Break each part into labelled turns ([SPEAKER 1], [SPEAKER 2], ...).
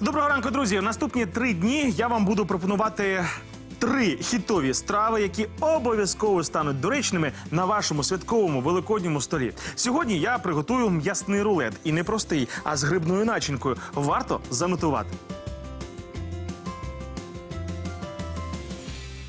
[SPEAKER 1] Доброго ранку, друзі. В наступні три дні я вам буду пропонувати три хітові страви, які обов'язково стануть доречними на вашому святковому великодньому столі. Сьогодні я приготую м'ясний рулет і не простий, а з грибною начинкою. Варто занотувати.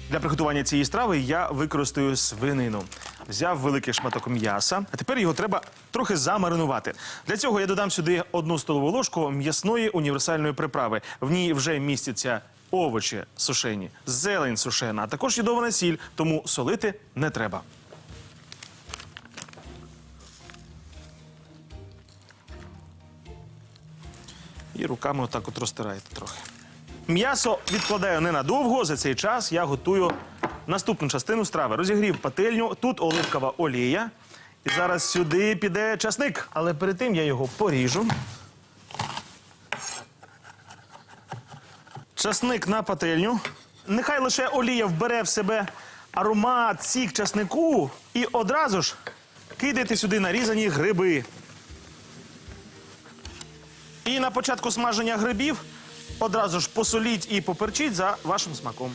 [SPEAKER 1] Для приготування цієї страви я використаю свинину. Взяв великий шматок м'яса, а тепер його треба трохи замаринувати. Для цього я додам сюди одну столову ложку м'ясної універсальної приправи. В ній вже містяться овочі сушені, зелень сушена, а також йодована сіль, тому солити не треба. І руками отак от розтираєте трохи. М'ясо відкладаю ненадовго. За цей час я готую наступну частину страви. Розігрів пательню. Тут оливкова олія. І зараз сюди піде часник. Але перед тим я його поріжу. Часник на пательню. Нехай лише олія вбере в себе аромат, сік часнику. І одразу ж кидайте сюди нарізані гриби. І на початку смаження грибів одразу ж посоліть і поперчіть за вашим смаком.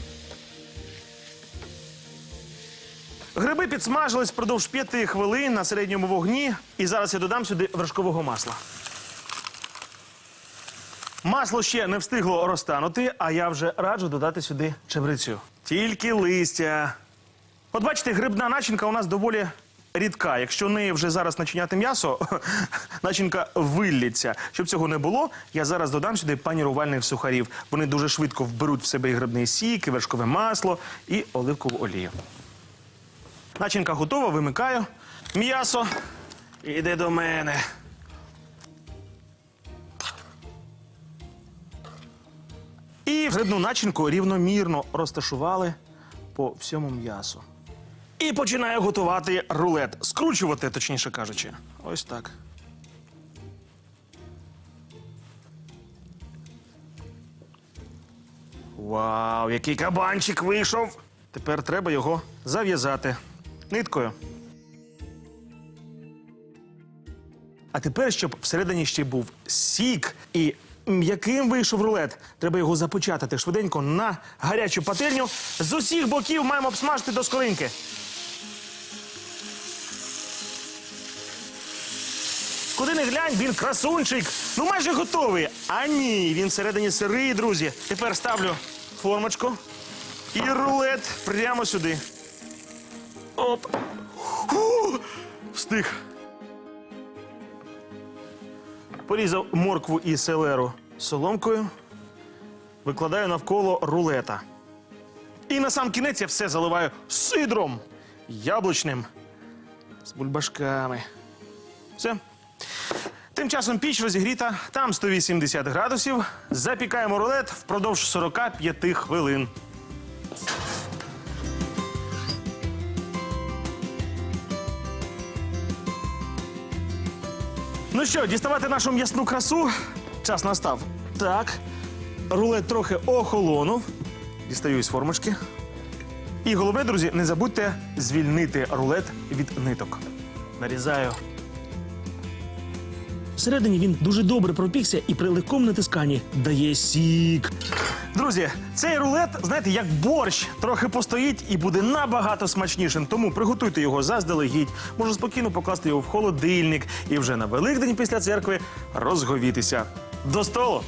[SPEAKER 1] Гриби підсмажились впродовж 5 хвилин на середньому вогні. І зараз я додам сюди вершкового масла. Масло ще не встигло розтанути, а я вже раджу додати сюди чебрецю. Тільки листя. От бачите, грибна начинка у нас доволі рідка. Якщо нею вже зараз начиняти м'ясо, начинка виллється. Щоб цього не було, я зараз додам сюди панірувальних сухарів. Вони дуже швидко вберуть в себе і грибний сік, і вершкове масло, і оливкову олію. Начинка готова, вимикаю. М'ясо іде до мене. І грибну начинку рівномірно розташували по всьому м'ясу. І починаю готувати рулет. Скручувати, точніше кажучи. Ось так. Вау, який кабанчик вийшов! Тепер треба його зав'язати ниткою. А тепер, щоб всередині ще був сік і м'яким вийшов рулет, треба його започатати швиденько на гарячу пательню. З усіх боків маємо обсмажити до скоринки. Куди не глянь, він красунчик. Ну майже готовий. А ні, він всередині сирий, друзі. Тепер ставлю формочку і рулет прямо сюди. Оп. Фу, встиг. Порізав моркву і селеру соломкою. Викладаю навколо рулета. І на сам кінець я все заливаю сидром яблучним з бульбашками. Все. Тим часом піч розігріта, там 180 градусів. Запікаємо рулет впродовж 45 хвилин. Ну що, діставати нашу м'ясну красу? Час настав. Так. Рулет трохи охолонув. Дістаю із формочки. І головне, друзі, не забудьте звільнити рулет від ниток. Нарізаю. Всередині він дуже добре пропікся і при легкому натисканні дає сік. Друзі, цей рулет, знаєте, як борщ, трохи постоїть і буде набагато смачнішим. Тому приготуйте його заздалегідь. Можна спокійно покласти його в холодильник і вже на Великдень після церкви розговітися. До столу!